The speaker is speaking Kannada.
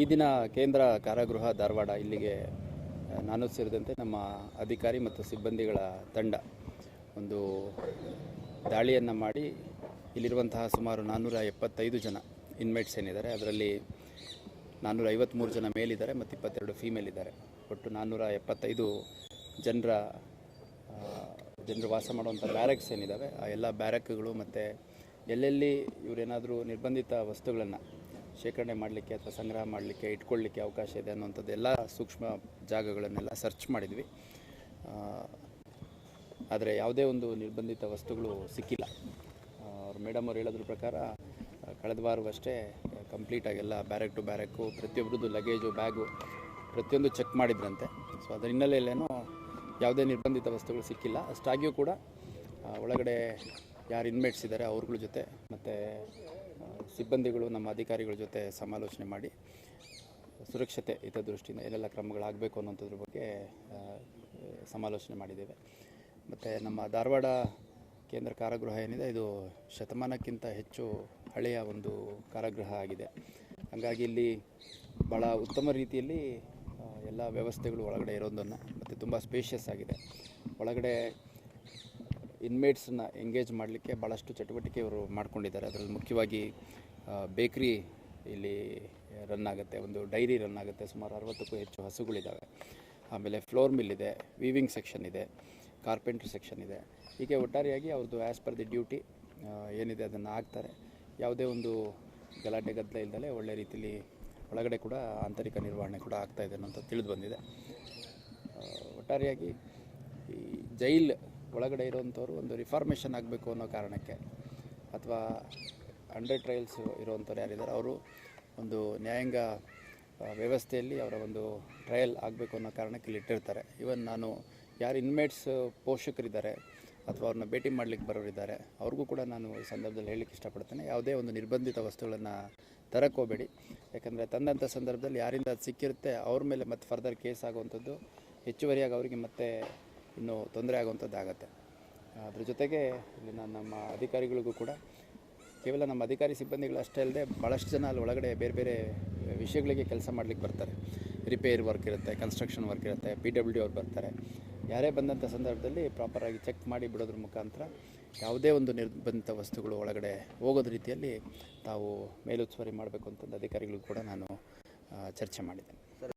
ಈ ದಿನ ಕೇಂದ್ರ ಕಾರಾಗೃಹ ಧಾರವಾಡ ಇಲ್ಲಿಗೆ ನಾನು ಸೇರಿದಂತೆ ನಮ್ಮ ಅಧಿಕಾರಿ ಮತ್ತು ಸಿಬ್ಬಂದಿಗಳ ತಂಡ ಒಂದು ದಾಳಿಯನ್ನು ಮಾಡಿ ಇಲ್ಲಿರುವಂತಹ ಸುಮಾರು ನಾನ್ನೂರ ಎಪ್ಪತ್ತೈದು ಜನ ಇನ್ಮೇಟ್ಸ್ ಏನಿದ್ದಾರೆ, ಅದರಲ್ಲಿ ನಾನ್ನೂರ ಐವತ್ತ್ಮೂರು ಜನ ಮೇಲಿದ್ದಾರೆ ಮತ್ತು ಇಪ್ಪತ್ತೆರಡು ಫೀಮೇಲ್ ಇದ್ದಾರೆ. ಒಟ್ಟು ನಾನ್ನೂರ ಎಪ್ಪತ್ತೈದು ಜನರ ಜನರು ವಾಸ ಮಾಡುವಂಥ ಬ್ಯಾರಕ್ಸ್ ಏನಿದ್ದಾವೆ, ಆ ಎಲ್ಲ ಬ್ಯಾರಕ್ಗಳು ಮತ್ತು ಎಲ್ಲೆಲ್ಲಿ ಇವರೇನಾದರೂ ನಿರ್ಬಂಧಿತ ವಸ್ತುಗಳನ್ನು ಶೇಖರಣೆ ಮಾಡಲಿಕ್ಕೆ ಅಥವಾ ಸಂಗ್ರಹ ಮಾಡಲಿಕ್ಕೆ, ಇಟ್ಕೊಳ್ಳಿಕ್ಕೆ ಅವಕಾಶ ಇದೆ ಅನ್ನುವಂಥದ್ದು ಎಲ್ಲ ಸೂಕ್ಷ್ಮ ಜಾಗಗಳನ್ನೆಲ್ಲ ಸರ್ಚ್ ಮಾಡಿದ್ವಿ. ಆದರೆ ಯಾವುದೇ ಒಂದು ನಿರ್ಬಂಧಿತ ವಸ್ತುಗಳು ಸಿಕ್ಕಿಲ್ಲ. ಅವ್ರ ಮೇಡಮ್ ಅವ್ರು ಹೇಳೋದ್ರ ಪ್ರಕಾರ, ಕಳೆದ ವಾರವಷ್ಟೇ ಕಂಪ್ಲೀಟಾಗಿ ಎಲ್ಲ ಬ್ಯಾರೆಕ್ ಟು ಬ್ಯಾರೆಕ್ಕು ಪ್ರತಿಯೊಬ್ಬರದ್ದು ಲಗೇಜು ಬ್ಯಾಗು ಪ್ರತಿಯೊಂದು ಚೆಕ್ ಮಾಡಿದ್ರಂತೆ. ಸೊ ಅದರ ಹಿನ್ನೆಲೆಯಲ್ಲೇನೋ ಯಾವುದೇ ನಿರ್ಬಂಧಿತ ವಸ್ತುಗಳು ಸಿಕ್ಕಿಲ್ಲ. ಅಷ್ಟಾಗಿಯೂ ಕೂಡ ಒಳಗಡೆ ಯಾರು ಇನ್ಮೇಟ್ಸ್ ಇದ್ದಾರೆ ಅವ್ರಗಳ ಜೊತೆ ಮತ್ತು ಸಿಬ್ಬಂದಿಗಳು, ನಮ್ಮ ಅಧಿಕಾರಿಗಳ ಜೊತೆ ಸಮಾಲೋಚನೆ ಮಾಡಿ ಸುರಕ್ಷತೆ ಹಿತದೃಷ್ಟಿಯಿಂದ ಏನೆಲ್ಲ ಕ್ರಮಗಳಾಗಬೇಕು ಅನ್ನೋಂಥದ್ರ ಬಗ್ಗೆ ಸಮಾಲೋಚನೆ ಮಾಡಿದ್ದೇವೆ. ಮತ್ತು ನಮ್ಮ ಧಾರವಾಡ ಕೇಂದ್ರ ಕಾರಾಗೃಹ ಏನಿದೆ, ಇದು ಶತಮಾನಕ್ಕಿಂತ ಹೆಚ್ಚು ಹಳೆಯ ಒಂದು ಕಾರಾಗೃಹ ಆಗಿದೆ. ಹಾಗಾಗಿ ಇಲ್ಲಿ ಭಾಳ ಉತ್ತಮ ರೀತಿಯಲ್ಲಿ ಎಲ್ಲ ವ್ಯವಸ್ಥೆಗಳು ಒಳಗಡೆ ಇರೋದನ್ನು, ಮತ್ತು ತುಂಬ ಸ್ಪೇಷಿಯಸ್ ಆಗಿದೆ. ಒಳಗಡೆ ಇನ್ಮೇಟ್ಸನ್ನ ಎಂಗೇಜ್ ಮಾಡಲಿಕ್ಕೆ ಭಾಳಷ್ಟು ಚಟುವಟಿಕೆ ಇವರು ಮಾಡ್ಕೊಂಡಿದ್ದಾರೆ. ಅದರಲ್ಲಿ ಮುಖ್ಯವಾಗಿ ಬೇಕ್ರಿ ಇಲ್ಲಿ ರನ್ ಆಗುತ್ತೆ, ಒಂದು ಡೈರಿ ರನ್ ಆಗುತ್ತೆ. ಸುಮಾರು ಅರವತ್ತಕ್ಕೂ ಹೆಚ್ಚು ಹಸುಗಳಿದ್ದಾವೆ ಆಮೇಲೆ ಫ್ಲೋರ್ ಮಿಲ್ ಇದೆ ವೀವಿಂಗ್ ಸೆಕ್ಷನ್ ಇದೆ ಕಾರ್ಪೆಂಟ್ರ್ ಸೆಕ್ಷನ್ ಇದೆ. ಹೀಗೆ ಒಟ್ಟಾರೆಯಾಗಿ ಅವ್ರದ್ದು ಆ್ಯಸ್ ಪರ್ ದಿ ಡ್ಯೂಟಿ ಏನಿದೆ ಅದನ್ನು ಹಾಕ್ತಾರೆ. ಯಾವುದೇ ಒಂದು ಗಲಾಟೆ ಗದ್ದಲ ಇಲ್ಲದೆ ಒಳ್ಳೆ ರೀತಿಯಲ್ಲಿ ಒಳಗಡೆ ಕೂಡ ಆಂತರಿಕ ನಿರ್ವಹಣೆ ಕೂಡ ಆಗ್ತಾ ಇದೆ ಅನ್ನೋಂಥ ತಿಳಿದು ಬಂದಿದೆ. ಒಟ್ಟಾರೆಯಾಗಿ ಈ ಜೈಲ್ ಒಳಗಡೆ ಇರೋವಂಥವ್ರು ಒಂದು ರಿಫಾರ್ಮೇಷನ್ ಆಗಬೇಕು ಅನ್ನೋ ಕಾರಣಕ್ಕೆ ಅಥವಾ ಅಂಡರ್ ಟ್ರಯಲ್ಸ್ ಇರುವಂಥವ್ರು ಯಾರಿದ್ದಾರೆ, ಅವರು ಒಂದು ನ್ಯಾಯಾಂಗ ವ್ಯವಸ್ಥೆಯಲ್ಲಿ ಅವರ ಒಂದು ಟ್ರಯಲ್ ಆಗಬೇಕು ಅನ್ನೋ ಕಾರಣಕ್ಕೆ ಇಲ್ಲಿ ಇಟ್ಟಿರ್ತಾರೆ. ಇವನ್ ನಾನು ಯಾರು ಇನ್ಮೇಟ್ಸ್ ಪೋಷಕರಿದ್ದಾರೆ ಅಥವಾ ಅವ್ರನ್ನ ಭೇಟಿ ಮಾಡಲಿಕ್ಕೆ ಬರೋರಿದ್ದಾರೆ, ಅವ್ರಿಗೂ ಕೂಡ ನಾನು ಈ ಸಂದರ್ಭದಲ್ಲಿ ಹೇಳಲಿಕ್ಕೆ ಇಷ್ಟಪಡ್ತೇನೆ. ಯಾವುದೇ ಒಂದು ನಿರ್ಬಂಧಿತ ವಸ್ತುಗಳನ್ನು ತರಕ್ಕೆ ಹೋಗಬೇಡಿ ಯಾಕಂದರೆ ತಂದಂಥ ಸಂದರ್ಭದಲ್ಲಿ ಯಾರಿಂದ ಅದು ಸಿಕ್ಕಿರುತ್ತೆ, ಅವ್ರ ಮೇಲೆ ಮತ್ತೆ ಫರ್ದರ್ ಕೇಸ್ ಆಗುವಂಥದ್ದು ಹೆಚ್ಚುವರಿಯಾಗಿ ಅವರಿಗೆ ಮತ್ತೆ ಇನ್ನೂ ತೊಂದರೆ ಆಗುವಂಥದ್ದಾಗತ್ತೆ. ಅದ್ರ ಜೊತೆಗೆ ಇಲ್ಲಿನ ನಮ್ಮ ಅಧಿಕಾರಿಗಳಿಗೂ ಕೂಡ ಕೇವಲ ನಮ್ಮ ಅಧಿಕಾರಿ ಸಿಬ್ಬಂದಿಗಳು ಅಷ್ಟೇ ಅಲ್ಲದೆ ಭಾಳಷ್ಟು ಜನ ಅಲ್ಲಿ ಒಳಗಡೆ ಬೇರೆ ಬೇರೆ ವಿಷಯಗಳಿಗೆ ಕೆಲಸ ಮಾಡಲಿಕ್ಕೆ ಬರ್ತಾರೆ. ರಿಪೇರ್ ವರ್ಕ್ ಇರುತ್ತೆ, ಕನ್ಸ್ಟ್ರಕ್ಷನ್ ವರ್ಕ್ ಇರುತ್ತೆ, ಪಿ ಡಬ್ಲ್ಯೂ ಅವ್ರು ಬರ್ತಾರೆ. ಯಾರೇ ಬಂದಂಥ ಸಂದರ್ಭದಲ್ಲಿ ಪ್ರಾಪರಾಗಿ ಚೆಕ್ ಮಾಡಿ ಬಿಡೋದ್ರ ಮುಖಾಂತರ ಯಾವುದೇ ಒಂದು ನಿರ್ಬಂಧಿತ ವಸ್ತುಗಳು ಒಳಗಡೆ ಹೋಗೋದ ರೀತಿಯಲ್ಲಿ ತಾವು ಮೇಲುಸ್ತುವಾರಿ ಮಾಡಬೇಕು ಅಂತಂದು ಅಧಿಕಾರಿಗಳಿಗೂ ಕೂಡ ನಾನು ಚರ್ಚೆ ಮಾಡಿದ್ದೇನೆ.